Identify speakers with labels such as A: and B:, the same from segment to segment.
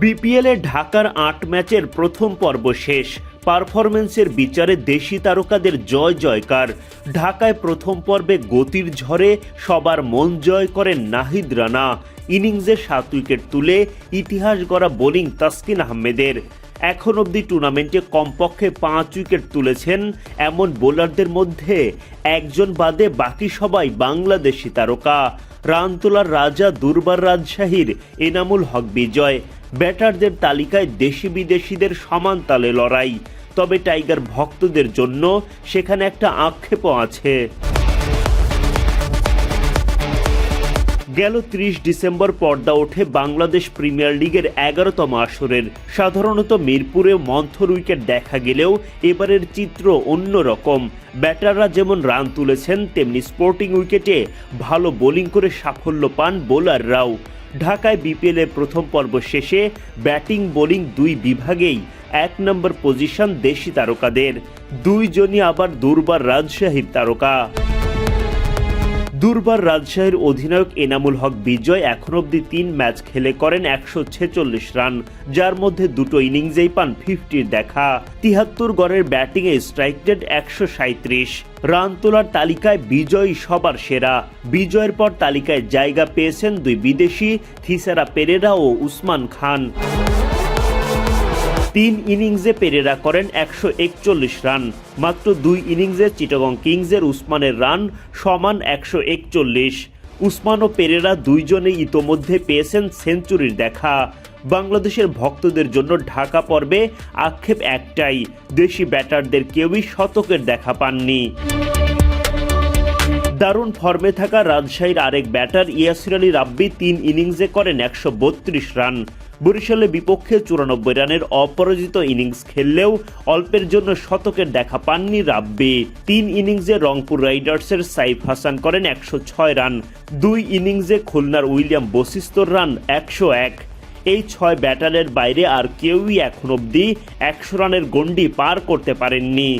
A: বিপিএলে ঢাকার আট ম্যাচের প্রথম পর্ব শেষ। পারফরমেন্সের বিচারে দেশি তারকাদের জয় জয়কার। ঢাকায় প্রথম পর্বে গতির ঝড়ে সবার মন জয় করেন নাহিদ রানা। ইনিংসে সাত উইকেট তুলে ইতিহাস গড়া বোলিং তাসকিন আহমেদের। এখন অবধি টুর্নামেন্টে কমপক্ষে পাঁচ উইকেট তুলেছেন এমন বোলারদের মধ্যে একজন বাদে বাকি সবাই বাংলাদেশি তারকা। রান তোলার রাজা দুর্বার রাজশাহীর এনামুল হক বিজয়। ব্যাটারদের তালিকায় দেশি বিদেশিদের সমান তালে লড়াই। তবে টাইগার ভক্তদের জন্য সেখানে একটা আক্ষেপও আছে। গেল ত্রিশ ডিসেম্বর পর্দা ওঠে বাংলাদেশ প্রিমিয়ার লিগের এগারোতম আসরের। সাধারণত মিরপুরে মন্থর উইকেট দেখা গেলেও এবারের চিত্র অন্যরকম ব্যাটাররা যেমন রান তুলেছেন, তেমনি স্পোর্টিং উইকেটে ভালো বোলিং করে সাফল্য পান বোলাররাও। ঢাকায় বিপিএল এর প্রথম পর্ব শেষে ব্যাটিং বোলিং দুই বিভাগেই এক নম্বর পজিশন দেশি তারকাদের। দুইজনই আবার দুর্বার রাজশাহীর তারকা। দুর্বার রাজশাহীর অধিনায়ক এনামুল হক বিজয় এখন অবধি তিন ম্যাচ খেলে করেন একশো ছেচল্লিশ রান, যার মধ্যে দুটো ইনিংসেই পান ফিফটির দেখা। তিহাত্তর গড়ের ব্যাটিংয়ে স্ট্রাইক রেট একশো সাঁত্রিশ রান তোলার তালিকায় বিজয় সবার সেরা। বিজয়ের পর তালিকায় জায়গা পেয়েছেন দুই বিদেশি থিসারা পেরেরা ও উসমান খান। তিন ইনিংসে পেরেরা করেন একশো একচল্লিশ রান। মাত্র দুই ইনিংসে চিটাগং কিংসের উসমানের রান সমান একশো একচল্লিশ। উসমান ও পেরেরা দুইজনেই ইতোমধ্যে পেয়েছেন সেঞ্চুরির দেখা। বাংলাদেশের ভক্তদের জন্য ঢাকা পর্বে আক্ষেপ একটাই, দেশি ব্যাটারদের কেউই শতকের দেখা পাননি। দারুণ ফর্মে থাকা রাজশাহীর আরেক ব্যাটার ইয়াসির আলী রাব্বি তিন ইনিংসে করেন একশো বত্রিশ রান। বরিশালের বিপক্ষে চুরানব্বই রানের অপরাজিত ইনিংস খেললেও অল্পের জন্য শতকের দেখা পাননি রাব্বি। তিন ইনিংসে রংপুর রাইডার্সের সাইফ হাসান করেন একশো ছয় রান। দুই ইনিংসে খুলনার উইলিয়াম বশিস্তর রান একশো এক। এই ছয় ব্যাটারের বাইরে আর কেউই এখন অবধি একশো রানের গণ্ডি পার করতে পারেননি।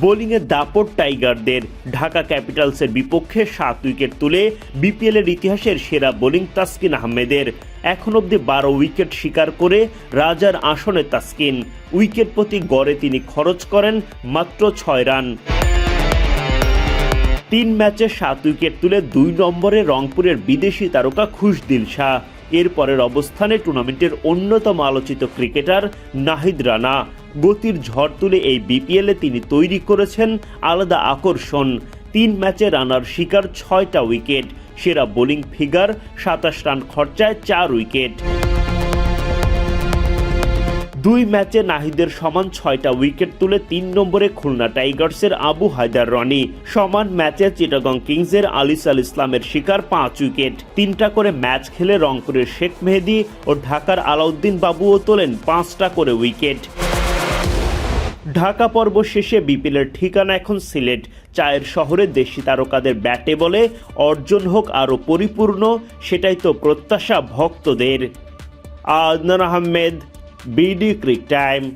A: বোলিংয়ে দাপট টাইগারদের। ঢাকা ক্যাপিটালসের বিপক্ষে সাত উইকেট তুলে বিপিএল এর ইতিহাসের সেরা বোলিং তাসকিন আহমেদের। এখন অবধি বারো উইকেট শিকার করে রাজার আসনে তাসকিন। উইকেট প্রতি গড়ে তিনি খরচ করেন মাত্র ছয় রান। তিন ম্যাচে সাত উইকেট তুলে দুই নম্বরে রংপুরের বিদেশি তারকা খুশদিল শাহ। এরপরের অবস্থানে টুর্নামেন্টের অন্যতম আলোচিত ক্রিকেটার নাহিদ রানা। গতির ঝড় তুলে এই বিপিএলে তিনি তৈরি করেছেন আলাদা আকর্ষণ। তিন ম্যাচে রানার শিকার ছয়টা উইকেট, সেরা বোলিং ফিগার, সাতাশ রান খরচায় চার উইকেট। দুই ম্যাচে নাহিদের সমান ছয়টা উইকেট তুলে তিন নম্বরে খুলনা টাইগার্সের আবু হায়দার রনি। সমান ম্যাচে চিটাগং কিংসের আলিস আল ইসলামের শিকার পাঁচ উইকেট। তিনটা করে ম্যাচ খেলে রংপুরের শেখ মেহেদি ও ঢাকার আলাউদ্দিন বাবুও তোলেন পাঁচটা করে উইকেট। ঢাকা পর্ব শেষে বিপিএলের ঠিকানা এখন সিলেট। চায়ের শহরে দেশি তারকাদের ব্যাটে বলে অর্জন হোক আরও পরিপূর্ণ, সেটাই তো প্রত্যাশা ভক্তদের। Adnan Ahmed, BD cric time.